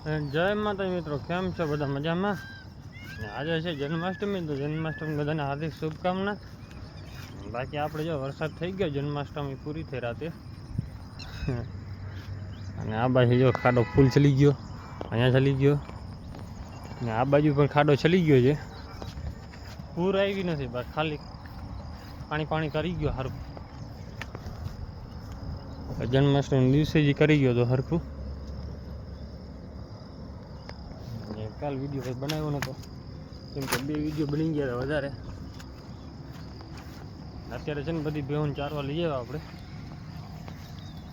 જય માતા મિત્રો, કેમ છો બધા મજામાં? આજે છે જન્માષ્ટમી, તો જન્માષ્ટમી બધાને હાર્દિક શુભકામના. બાકી આપણે જો વરસાદ થઈ ગયો, જન્માષ્ટમી પૂરી થઈ રાતે. અને આ બાજુ જો ખાડો ફૂલ ચલી ગયો, અહીંયા ચલી ગયો. ને આ બાજુ પણ ખાડો ચલી ગયો છે. પૂર આવી નથી, બસ ખાલી પાણી પાણી કરી ગયો હરખું. જન્માષ્ટમી દિવસે જ કરી ગયો તો હરખું ને કાલ વીડિયો કંઈ બનાવ્યો નહોતો કેમ કે બે વીડિયો બની ગયા હતા વધારે. અત્યારે છે ને બધી બેહું ચારવા લઈ આવ્યા આપણે.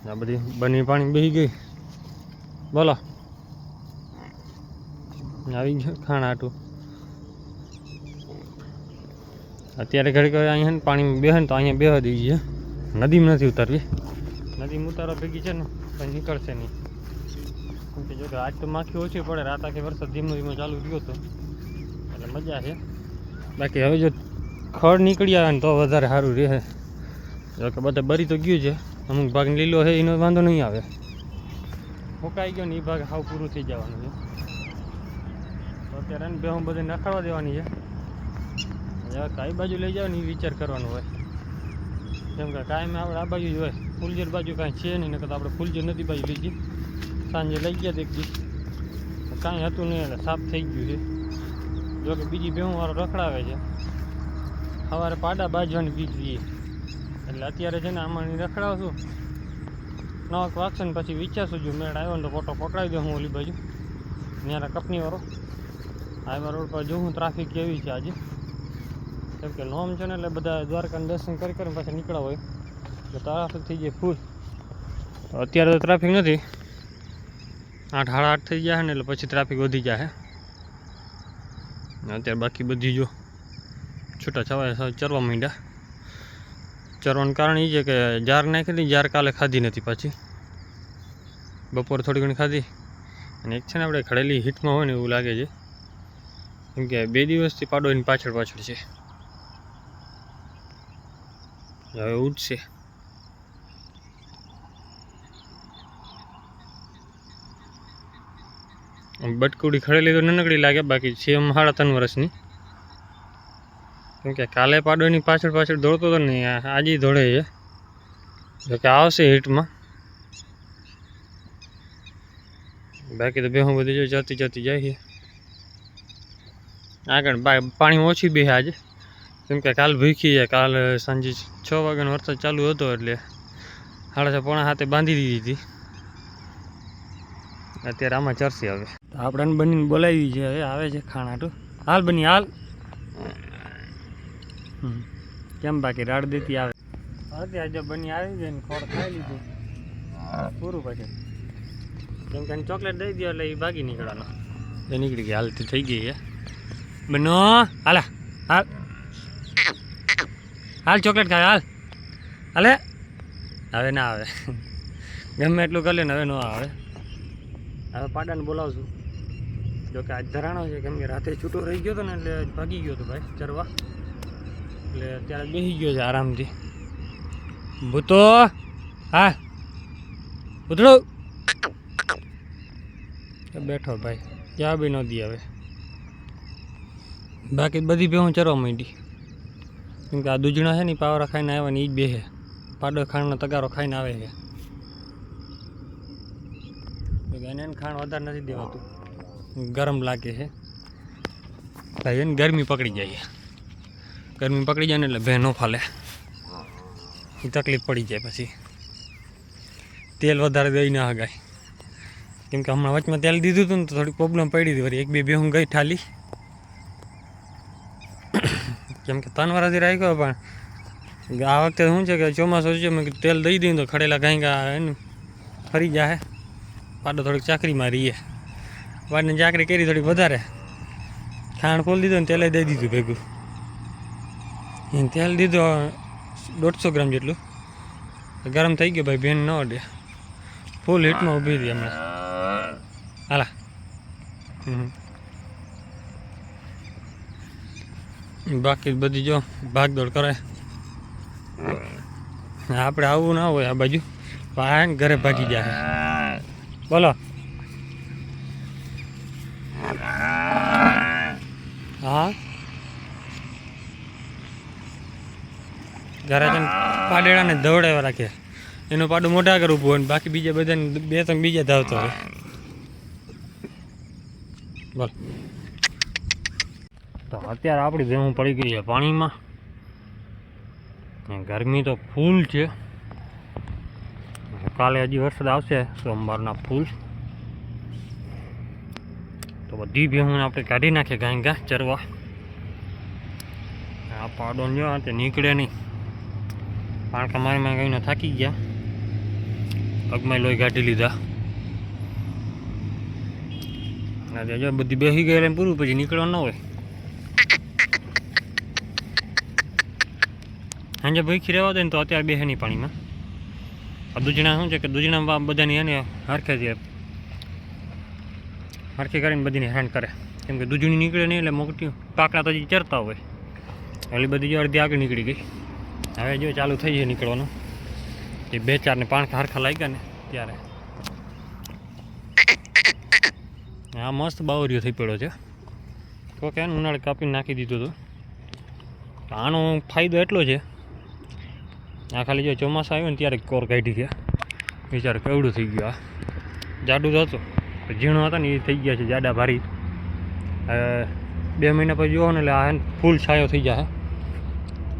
આ બધી બની પાણી બેસી ગઈ. બોલો. આવી ગયું ખાણા આટું અત્યારે ઘડી ઘડી અહીંયા પાણી બેહે ને તો અહીંયા બેહવા દઈએ નદીમાં નથી ઉતારવી. નદીમાં ઉતારવા ભેગી છે ને કંઈ નીકળશે નહીં. જો કે આજ તો માખી ઓછી પડે, રાત આખી વરસાદ ધીમો ધીમો ચાલુ રહ્યો હતો એટલે મજા છે. બાકી હવે જો ખડ નીકળી આવે ને તો વધારે સારું રહે. જો કે બધા બરી તો ગયું છે. અમુક ભાગ લીલો છે, એનો વાંધો નહીં આવે. ફોકાઈ ગયો ને એ ભાગ હાવ પૂરું થઈ જવાનું છે. તો અત્યારે એને બેહું બધે નખાડવા દેવાની છે. હવે કઈ બાજુ લઈ જાવ ને એ વિચાર કરવાનો હોય. કેમ કે કાયમ આપણે આ બાજુ જ હોય. ફૂલજર બાજુ કાંઈ છે નહીં, નકર આપણે ફૂલજર નદી બાજુ લઈ જઈએ. સાંજે લઈ ગયા એક દી કાંઈ હતું નહીં એટલે સાફ થઈ ગયું છે. જો કે બીજી ભેહું વાળો રખડાવે છે. સવારે પાડા બાજવાની બીજ રહીએ એટલે અત્યારે છે ને આમાં રખડાવશું. નવક વાગશે ને પછી વિચારશું, જો મેળ આવ્યો ને તો ફોટો પકડાવી દઉં હું ઓલી બાજુ. ત્યાં કંપનીવાળો હાઈવા રોડ પર જોઉં ટ્રાફિક કેવી છે આજે. કેમ કે નોમ છે ને એટલે બધા દ્વારકાને દર્શન કરી કરીને પાછા નીકળ્યા હોય. તો ટ્રાફિક થઈ જાય ફૂલ. અત્યારે તો ટ્રાફિક નથી. આઠ, સાડા આઠ થઈ જાય ને એટલે પછી ટ્રાફિક વધી જાય અત્યારે બાકી બધી જો છૂટા છવાયા ચરવા માંડ્યા. ચરવાનું કારણ એ છે કે જાર નાખી હતી જાર કાલે ખાધી નથી પાછી. બપોર થોડી ઘણી ખાધી. અને એક છે ને આપણે ખડેલી હીટમાં હોય ને એવું લાગે છે. કેમ કે બે દિવસથી પાડો એની પાછળ પાછળ છે. હવે ઉઠશે બટકુડી ખડેલી તો નાનકડી લાગે, બાકી છે એમ સાડા ત્રણ વર્ષની. કેમ કે કાલે પાડોની પાછળ પાછળ દોડતો હતો ને આજે દોડે છે. જો કે આવશે હિટમાં. બાકી તો બેહું બધી જો જતી જતી જાય છે. આગળ પાણી ઓછી બે આજે. કેમ કે કાલ ભૂખી છે, કાલ સાંજે છ વાગ્યાનો વરસાદ ચાલુ હતો એટલે સાડા છ પોણા હાથે બાંધી દીધી હતી. અત્યારે આમાં ચરશે હવે. આપણે બનીને બોલાવી છે હવે, આવે છે ખાણાટું હાલ બની, હાલ. કેમ બાકી રાડ દેતી આવે? અત્યારે જો બની આવી જાય ને ખોળ ખાઈ લીધું. પૂરું પછી. કેમ કે ચોકલેટ દઈ દો એટલે એ ભાગી નીકળવાનો એ નીકળી ગઈ હાલતી થઈ ગઈ છે. બનો, હાલા, હાલ. હાલ ચોકલેટ ખાય, હાલ. હાલે? હવે ના આવે. ગમે એટલું કરી લે ને હવે ન આવે. હવે પાડાને બોલાવશું જોકે આજ ધરાણો છે, કેમ કે રાતે છૂટો રહી ગયો હતો ને એટલે ભાગી ગયો હતો ભાઈ, ચરવા. એટલે અત્યારે બેસી ગયો છે આરામથી. ભૂતો, હા. ભૂતળો બેઠો ભાઈ ક્યાં બી ન દી હવે. બાકી બધી ભેહું ચરવા માંડી. કેમ કે આ દૂજણા છે ને પાવરા ખાઈને આવ્યા ને એ જ બેસે પાડો ખાણનો તગારો ખાઈને આવે છે. એને ખાણ વધારે નથી દેવાતું. ગરમ લાગે છે. ભાઈ, એને ગરમી પકડી જાય ગરમી પકડી જાય ને એટલે ભેનો ફાલે. એ તકલીફ પડી જાય પછી. તેલ વધારે દઈ ના હગાય. કેમ કે હમણાં વચમાં તેલ દીધું હતું ને તો થોડી પ્રોબ્લેમ પડી હતી. વળી એક બે બેહું ગઈ ઠાલી. કેમ કે ત્રણ વર્ષથી રાખ્યો પણ આ વખતે શું છે કે ચોમાસું છે, મેં તેલ દઈ દઈએ તો ખડેલા ગા એનું ફરી જાય પાડો થોડીક ચાકરીમાં રહીએ. વાડને ચાકરી કરી થોડીક વધારે. ખાણ ખોલી દીધું ને તેલે દઈ દીધું ભેગું. એને તેલ દીધું દોઢસો ગ્રામ જેટલું. ગરમ થઈ ગયો ભાઈ, બેન ન અડે. ફૂલ હીટમાં ઊભી હતી હમણાં. હાલા. બાકી બધી જો ભાગદોડ કરે. આપણે આવવું ના હોય આ બાજુ. ઘરે ભાગી જાય. બોલો. હા? ઘરે જઈને પાડેડાને દોડાવ્યા રાખે. એનું પાડું મોટા કરવું ઊભું હોય બાકી બીજા બધાને બે ત્રણ બીજા ધાવતો હોય. બોલ. તો અત્યારે આપણી ભેહું પડી ગઈ છે પાણીમાં ગરમી તો ફૂલ છે. કાલે હજી વરસાદ આવશે, સોમવારના ફૂલ તો બધી ભેહું આપણે કાઢી નાખીએ ગાય ગા ચરવા. આ પાડો જો તે નીકળે નહીં. કારણ કે મારે મારી ગઈને થાકી ગયા. પગમાં લોહી કાઢી લીધા. અને જો બધી બેસી ગયેલા પૂરું, પછી નીકળવા ન હોય. સાંજે ભાઈ રહેવા દે ને તો અત્યારે બેસે નહીં પાણીમાં. આ દૂધણા શું છે કે દૂધણા બધાની એને હરખે છે હરખી કરીને બધીને હેરાન કરે. કેમ કે દૂધણી નીકળે નહીં એટલે મોટી પાકડા તો ચરતા હોય. એટલી બધી જો અડધી આગળ નીકળી ગઈ. હવે જો ચાલુ થઈ જાય નીકળવાનું. એ બે ચાર ને પાંચ હરખા લાગ્યા ને ત્યારે. આ મસ્ત બાવરીઓ થઈ પડ્યો છે. તો કે ઉનાળે કાપીને નાખી દીધું હતું. આનો ફાયદો એટલો છે આ ખાલી જો ચોમાસા આવ્યો ને ત્યારે કોર કાઢી ગયા. વિચાર કેવડું થઈ ગયું આ. જાડું તો હતું. ઝીણું હતા ને એ થઈ ગયા છે જાડા ભારી. બે મહિના પછી જુઓ ને એટલે આ ફૂલ છાંયો થઈ જાય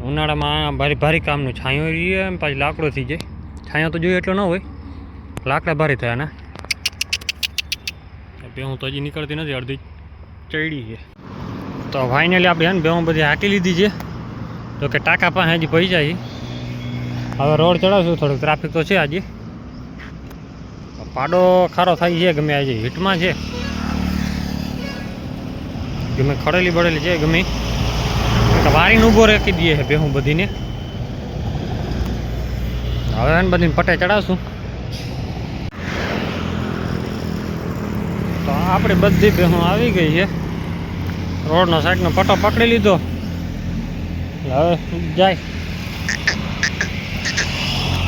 ઉનાળામાં ભારે, ભારી કામનું છાંયો રહીએ પાછી લાકડો થઈ જાય. છાંયો તો જોઈએ એટલો ન હોય. લાકડા ભારી થયા ના. બે હું તો હજી નીકળતી નથી, અડધી ચડી છે. તો ફાઇનલી આપણે ને ભેહું બધી હાંકી લીધી છે. તો કે ટાંકા પાસે હજી પૈસા છે હવે રોડ ચડાવશું, થોડુંક ટ્રાફિક તો છે આજે. પાડો ખારો થાય છે, ગમે આજે હિટમાં છે. ગમે ખડેલી બળેલી છે, ગમે. વારીને ઊભો રાખી દઈએ છે ભેહું બધીને. હવે એને બધીને પટે ચડાવશું. તો આપણે બધી ભેહું આવી ગઈ છે. રોડનો સાઈડનો પટો પકડી લીધો. હવે જાય.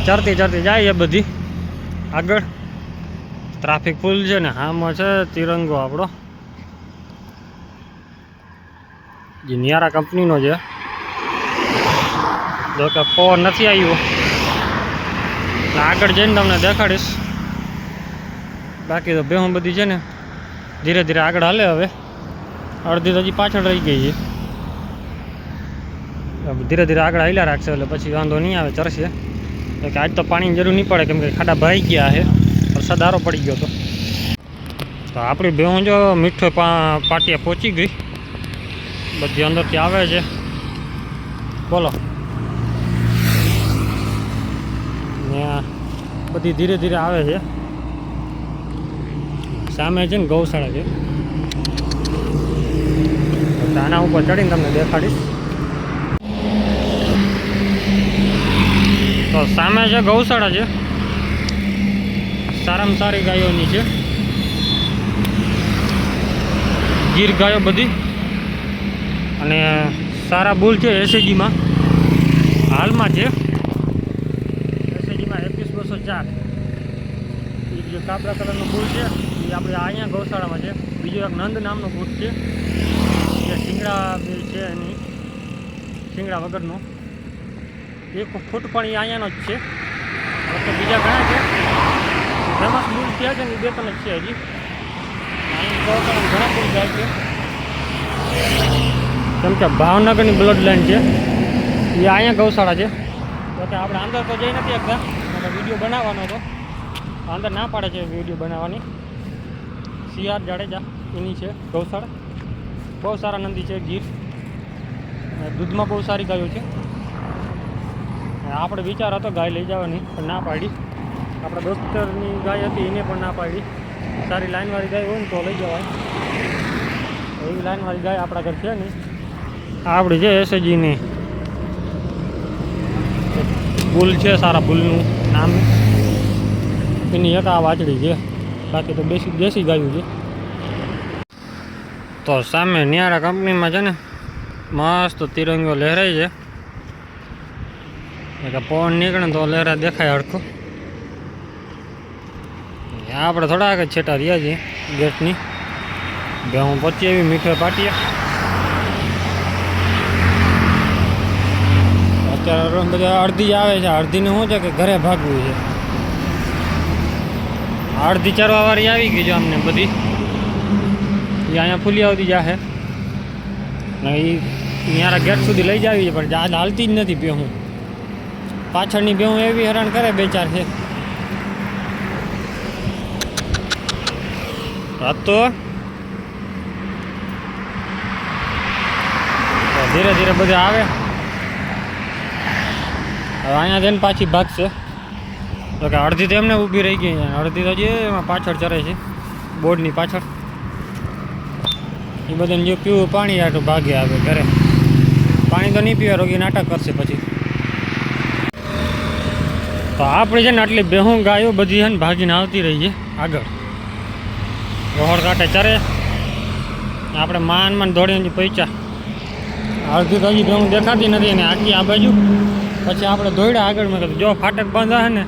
ચડતી ચરતી જાય એ બધી. આગળ ટ્રાફિક ફૂલ છે ને આમાં છે તિરંગો આપણો. જે નિયારા કંપનીનો છે. જો કે પવન નથી આવ્યો. આગળ જઈને તમને દેખાડીશ. બાકી તો ભેહું બધી છે ને, ધીરે ધીરે આગળ હાલે હવે. અડધી તો હજી પાછળ રહી ગઈ છે. ધીરે ધીરે આગળ હાલ્યા રાખશે એટલે પછી વાંધો નહીં આવે ચરશે કે આજ તો પાણીની જરૂર નહીં પડે, કેમ કે ખાડા ભાઈ ગયા છે. વરસાદ આરો પડી ગયો તો. તો આપણી ભેહું જો મીઠો પાટિયા પહોંચી ગઈ. બધી અંદરથી આવે છે. બોલો. બધી ધીરે ધીરે આવે છે. સામે છે ને ગૌશાળા છે. આના ઉપર ચડીને તમને દેખાડીશ. તો સામે છે ગૌશાળા છે. સારામાં સારી ગાયોની છે. ગીર ગાયો બધી. અને સારા બુલ છે એસએજીમાં. હાલમાં છે. એસએજીમાં એકવીસ બસો ચાર. એ જે કાપડા કલરનો બુલ છે, એ આપણે અહીંયા ગૌશાળામાં છે. બીજો એક નંદ નામનો બુટ છે. જે શિંગડા છે એની. શિંગડા વગરનો. એક ફૂટ પણ એ અહીંયાનો જ છે. તો બીજા ઘણા છે. ફેમસ બુલ ત્યાં છે ને બે ત્રણ છે હજી. ઘણા બુલ જાય છે. કેમ કે ભાવનગરની બ્લડ લાઈન છે. એ અહીંયા ગૌશાળા છે. તો કે આપણે અંદર તો જઈ નથી એકદમ વીડિયો બનાવવાનો હતો. અંદર ના પાડે છે વીડિયો બનાવવાની. સીઆર જાડેજા, એની છે ગૌશાળા. બહુ સારા નંદી છે ગીર દૂધમાં બહુ સારી ગાયો છે. આપણે વિચાર હતો ગાય લઈ જવાની, પણ ના પાડી. આપણા દોસ્તરની ગાય હતી, એને પણ ના પાડી. સારી લાઈનવાળી ગાય હોય ને તો લઈ જવાય. એવી લાઇનવાળી ગાય આપણા ઘર છે નહીં. આપણી છે એસએજીની. ભૂલ છે સારા ભૂલનું નામ. એની એક આ વાચડી છે. બાકી તો બેસી દેશી ગાયું છે. તો સામે નિયારા કંપનીમાં છે ને, મસ્ત તિરંગો લહેરાય છે. પવન નીકળે ને તો લહેરા દેખાય હડકું આપણે થોડા આગળ છેટા રહ્યા છીએ ગેટની. બે હું પચી એવી મીઠો પાટીએ. અત્યારે બધા અડધી આવે છે. અડધીને શું છે કે ઘરે ભાગવું છે. અડધી ચરવા વાળી આવી ગઈ છે અમને બધી. એ અહીંયા ફૂલિયા સુધી જાહે. ને એ ન્યારા ગેટ સુધી લઈ જાવી છે, પણ આજ હાલતી જ નથી બેહું પાછળની બેહું એવી હેરાન કરે, બે ચાર છે. તો તો ધીરે ધીરે બધે આવે. હવે અહીંયા જઈને પાછી ભાગશે. તો કે અડધી તો એમને ઊભી રહી ગઈ અડધી તો જે એમાં પાછળ ચરે છે બોર્ડની પાછળ. એ બધાને જો પીવું પાણી, આટલું ભાગે આવે ઘરે. પાણી તો નહીં પીવા રોગી નાટક કરશે પછી. તો આપણે છે ને આટલી બેહું ગાયો બધી છે ને ભાગીને આવતી રહી છે. આગળ. રોહડ કાંઠે ચરે. આપણે માન માન દોડીને પૈસા અડધી તો હજી બેહું દેખાતી નથી અને આખી આ બાજુ. પછી આપણે દોડ્યા આગળ મેં કીધું, જો ફાટક બંધ હશે ને,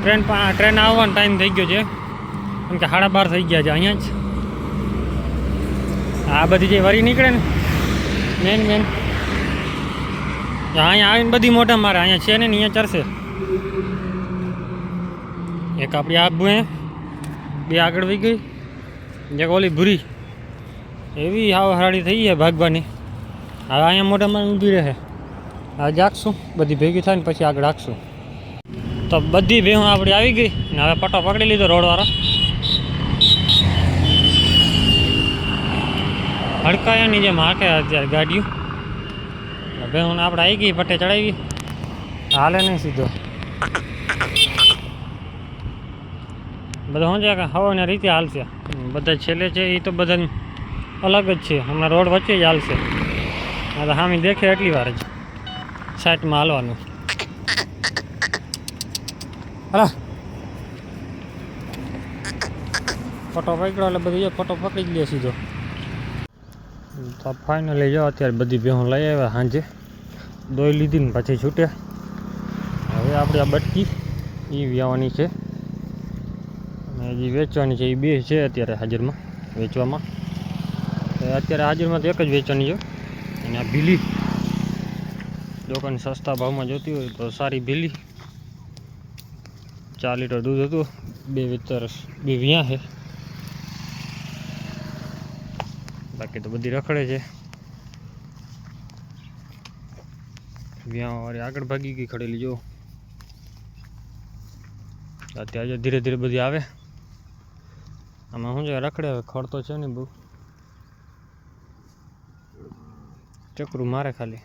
ટ્રેન ટ્રેન આવવાનો ટાઈમ થઈ ગયો છે. કેમ કે સાડા બાર થઈ ગયા છે અહીંયા જ. આ બધી જે વરી નીકળે ને, મેન મેન. અહીંયા આવીને બધી મોટા મારે, અહીંયા છે ને, અહીંયા ચરશે એક આપણી આ ભૂએ બે આગળ વહી ગઈ એક ઓલી ભૂરી એવી હાવ હરાડી થઈ છે ભાગવાની હવે અહીંયા મોટા મારે ઊભી રહે હવે જાગશું બધી ભેગી થાય ને પછી આગળ રાખશું તો બધી ભેહું આપણી આવી ગઈ ને હવે પટ્ટો પકડી લીધો રોડવાળો। હડકાયાની જેમ હાકે અત્યારે ગાડીઓ। ભેહું આપણે આવી ગઈ, પટ્ટે ચડાવી। હાલે નહીં સીધો। બધા શું છે કે હવાને રીતે હાલશે. બધા છેલ્લે છે એ તો બધાની અલગ જ છે. હમણાં રોડ વચ્ચે જ હાલશે. આ તો સામે દેખે એટલી વાર જ. સાઈડમાં હાલવાનું. હા ફોટો પકડ્યો એટલે બધું ફોટો પકડી જ લે સીધો. તો ફાઇનલી જો, અત્યારે બધી ભેહું લઈ આવ્યા સાંજે. દોઈ લીધી ને પછી છૂટ્યા. હવે આપણે આ બટકી એ વ્યાવાની છે. હજી વેચવાની છે એ બે છે અત્યારે હાજરમાં, વેચવામાં. અત્યારે હાજરમાં તો એક જ વેચવાની છે. અને આ ભીલી લોકોને સસ્તા ભાવમાં જોતી હોય તો સારી ભીલી. ચાર લીટર દૂધ હતું, બે વિતર, બે વ્યાં છે. બાકી તો બધી રખડે છે. વ્યાં આગળ ભાગી ગઈ ખડેલી, જો. અત્યારે ધીરે ધીરે બધી આવે. આમાં શું છે? રખડે હવે, ખડ તો છે ને બહુ. ચકરું મારે ખાલી.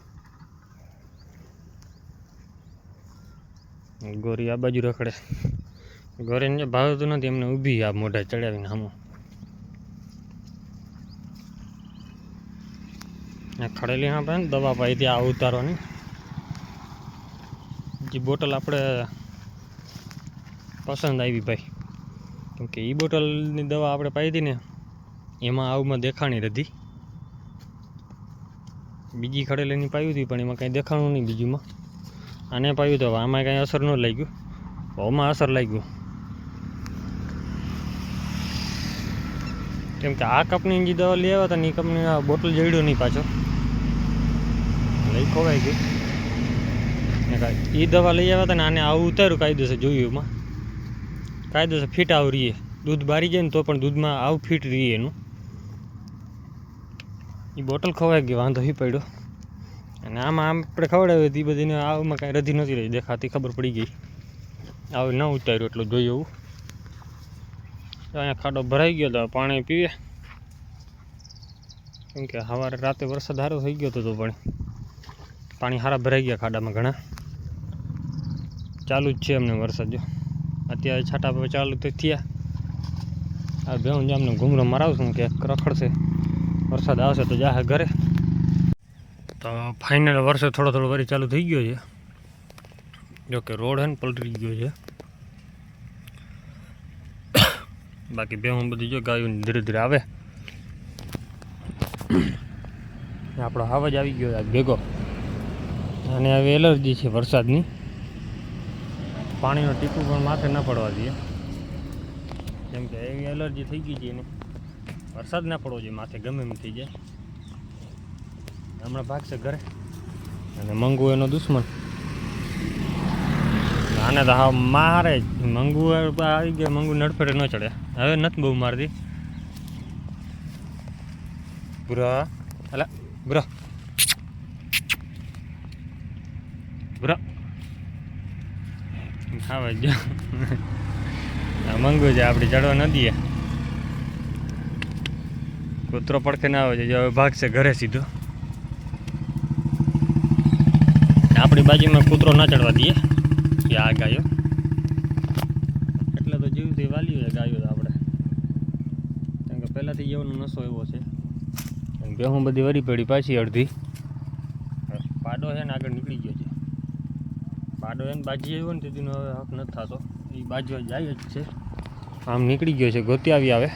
ગોરી આ બાજુ રખડે. ગોરીને ભાવતું નથી, એમને ઊભી આ મોઢા ચડાવીને હમો. આ ખડેલી આપણે દવા પાઈ હતી આ ઉતારવાની. જે બોટલ આપણે પસંદ આવી ભાઈ. કેમ કે એ બોટલની દવા આપણે પાઈ હતી ને, એમાં આવમાં દેખાણી હતી બીજી ખડેલીની પાયું હતી પણ એમાં કાંઈ દેખાણું નહીં બીજુંમાં. આને પાયું તો આમાં કાંઈ અસર ન લાગ્યું. ભાવમાં અસર લાગ્યું. કેમ કે આ કંપનીની જે દવા લઈ આવ્યા હતા ને એ કંપની બોટલ જડ્યો નહીં પાછો. લઈ ખોવાઈ ગઈ. એ દવા લઈ આવ્યા હતા ને આને આવું ઉતાર્યું કાયદેસર જોયું એમાં. કાયદેસર ફિટ આવું રહીએ. દૂધ બારી જાય ને તો પણ દૂધમાં આવું ફિટ રહીએ એનું. એ બોટલ ખવાઈ ગઈ, વાંધો હી પડ્યો. અને આમાં આપણે ખવડાવ્યું હતી એ બધીને આવમાં કાંઈ રધી નથી રહી, દેખાતી ખબર પડી ગઈ. આવું ન ઉતાર્યું એટલું જોયું એવું અહીંયા ખાડો ભરાઈ ગયો તો પાણી પીવે કેમ કે સવારે રાતે વરસાદ સારો થઈ ગયો હતો તો પણ પાણી સારા ભરાઈ ગયા ખાડામાં ઘણા. ચાલુ જ છે એમને વરસાદ જો. અત્યારે છાટા ચાલુ તો થયા. આ ભેહું જામને ઘૂમરો મરાવશું કે રખડશે. વરસાદ આવશે તો જાહે ઘરે. તો ફાઇનલ વરસાદ થોડો થોડો વરી ચાલુ થઈ ગયો છે. જો કે રોડ હે ને પલટી ગયો છે. બાકી ભેહું બધી જો ગાયું ધીરે ધીરે આવે. આપણો હાવ જ આવી ગયો ભેગો. અને હવે એલર્જી છે વરસાદની. પાણીનો ટીપું પણ માથે ન પડવા દઈએ. કેમ કે એવી એલર્જી થઈ ગઈ છે એને. વરસાદ ના પડવો જોઈએ, માથે ગમે એમ થઈ જાય. હમણાં ભાગશે ઘરે. અને મંગુ એનો દુશ્મન. આને તો હા મારે જ. મંગુ આવી ગયા, મંગુ નડફેટે ન ચડે. હવે નથી બહુ મારતી. બુરા. અલા બુરા બુરા. હા જો આ મંગુ છે, આપણે ચડવા ન દઈએ કૂતરો પડખે ના આવે છે, જો હવે ભાગશે ઘરે સીધો. આપણી બાજુમાં કૂતરો ના ચડવા દઈએ. કે આ ગાયો. એટલે તો જીવથી વાલી છે ગાયો આપણે. કારણ કે પહેલાંથી જેવાનો નશો એવો છે. અને બેહું બધી વરી પડી પાછી અડધી પાડો છે ને આગળ નીકળી ગયો છે પાડો એને બાજી આવ્યો ને તેથી હવે હક નથી થતો. એ બાજુ જાય જ છે. આમ નીકળી ગયો છે, ગોતી આવી આવે.